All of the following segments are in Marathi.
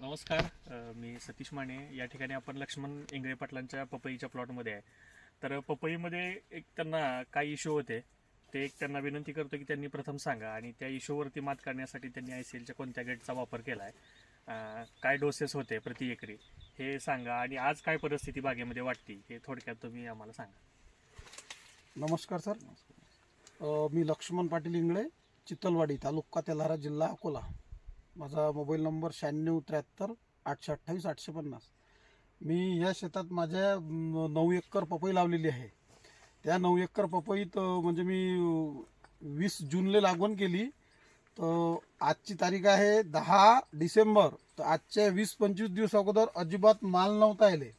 नमस्कार. अ, मी सतीश माने. या ठिकाणी आपण लक्ष्मण इंगळे पाटलांच्या पपईच्या प्लॉटमध्ये आहे. तर पपईमध्ये एक त्यांना काय इश्यू होते ते एक त्यांना विनंती करतो की त्यांनी प्रथम सांगा आणि त्या इश्यूवरती मात करण्यासाठी त्यांनी आय सी एलच्या कोणत्या गेटचा वापर केला आहे काय डोसेस होते प्रति एकरी हे सांगा आणि आज काय परिस्थिती बागेमध्ये वाटते हे थोडक्यात तुम्ही आम्हाला सांगा. नमस्कार सर. अ, मी लक्ष्मण पाटील इंगळे चितलवाडी तालुका तेल्हारा जिल्हा अकोला. माझा मोबाईल नंबर शहाण्णव त्र्याहत्तर आठशे अठ्ठावीस आठशे पन्नास. मी या शेतात माझ्या नऊ एकर पपई लावलेली आहे. त्या नऊ एकर पपईत म्हणजे मी वीस जूनला लागवण केली. तर आजची तारीख आहे दहा डिसेंबर. तर आजच्या वीस पंचवीस दिवस अगोदर अजिबात माल नव्हता आले.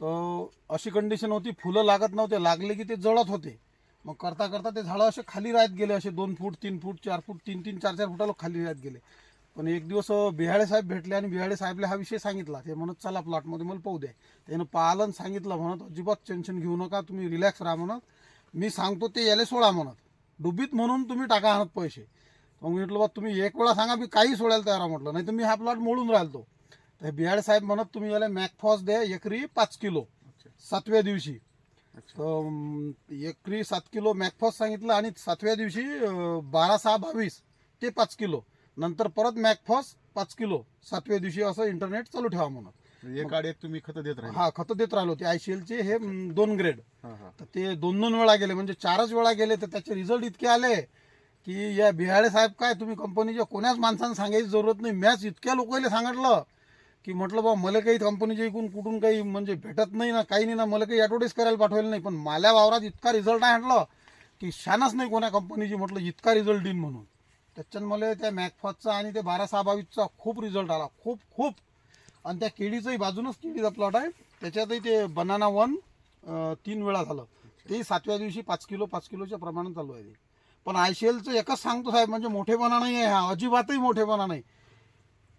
तर अशी कंडिशन होती फुलं लागत नव्हते. लागले की ते जळत होते. मग करता करता ते झाडं असे खाली राहत गेले. असे दोन फूट तीन फूट चार फूट तीन तीन चार चार फुटाला खाली राहत गेले. पण एक दिवस बिहाळे साहेब भेटले आणि बिहाळे साहेबला हा विषय सांगितला. ते म्हणत चला प्लॉटमध्ये मला पाहू द्या. त्यानं आणि सांगितलं म्हणत अजिबात टेन्शन घेऊ नका तुम्ही रिलॅक्स राहा म्हणत मी सांगतो ते याले सोडा म्हणत. डुबीत म्हणून तुम्ही टाका आणत पैसे. मग म्हटलं बा तुम्ही एक वेळा सांगा मी काही सोडायला तयार आहे म्हटलं. नाही तर मी हा प्लॉट मोडून राहिलो तर बिहाळे साहेब म्हणत तुम्ही याला मॅकफॉस द्या एकरी पाच किलो सातव्या दिवशी. एकरी सात किलो मॅकफॉस सांगितलं आणि सातव्या दिवशी बारा सहा बावीस ते पाच किलो. नंतर परत मॅकफॉस पाच किलो. सातव्या दिवशी असं इंटरनेट चालू ठेवा म्हणून. एक आड एक तुम्ही खत देत राहिले. हा खतं देत राहिलो ते आयसीएलचे हे अं, दोन ग्रेड हा, हा. तर ते दोन दोन वेळा गेले. म्हणजे चारच वेळा गेले तर त्याचे रिझल्ट इतके आले की या बिहाळे साहेब काय तुम्ही कंपनीच्या कोण्याच माणसांना सांगायची जरूरत नाही. मॅच इतक्या लोकांना सांगितलं की म्हटलं बा मला काही कंपनीच्या इकडून कुठून काही म्हणजे भेटत नाही ना काही नाही ना मला काही ॲडव्हर्टाईज करायला पाठवलं नाही. पण माझ्या वावरात इतका रिझल्ट आहे म्हटलं की शानच नाही कोण्या कंपनीची म्हटलं इतका रिझल्ट देईन म्हणून. त्याच्यानं मला त्या मॅकफॉसचा आणि ते बारा सहा बावीसचा खूप रिझल्ट आला. खूप खूप. आणि त्या केळीचंही बाजूनच केळीचा प्लॉट आहे. त्याच्यातही ते बनाना वन तीन वेळा झालं. तेही सातव्या दिवशी पाच किलो पाच किलोच्या प्रमाणात चालू आहे ते. पण आय सी एलचं एकच सांगतो साहेब म्हणजे मोठेपणा नाही आहे. हा अजिबातही मोठेपणा नाही.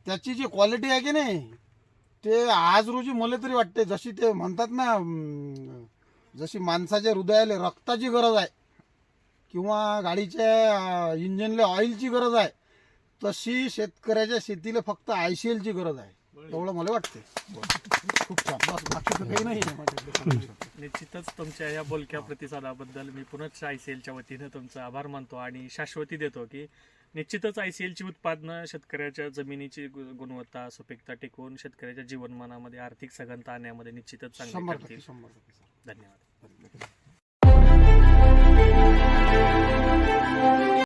त्याची जी क्वालिटी आहे की नाही ते आज रोजी मला तरी वाटते जशी ते म्हणतात ना जशी माणसाच्या हृदयाला रक्ताची गरज आहे किंवा गाडीच्या इंजिनला ऑइलची गरज आहे तशी शेतकऱ्याच्या शेतीला फक्त आय सी एलची गरज आहे. एवढं मला वाटते खूप छान. बस बाकी तर काही नाही आहे माझ्याकडे. निश्चितच तुमच्या या बोलक्या प्रतिसादाबद्दल मी पुनश्च आय सी एलच्या वतीनं तुमचं आभार मानतो आणि शाश्वती देतो की निश्चितच आय सी एलची उत्पादनं शेतकऱ्याच्या जमिनीची गु- गुणवत्ता सुपीकता टिकवून शेतकऱ्याच्या जीवनमानामध्ये आर्थिक सघनता आणण्यामध्ये निश्चितच चांगली शंभर ठरतील. टक्के शंभर टक्के सर. धन्यवाद.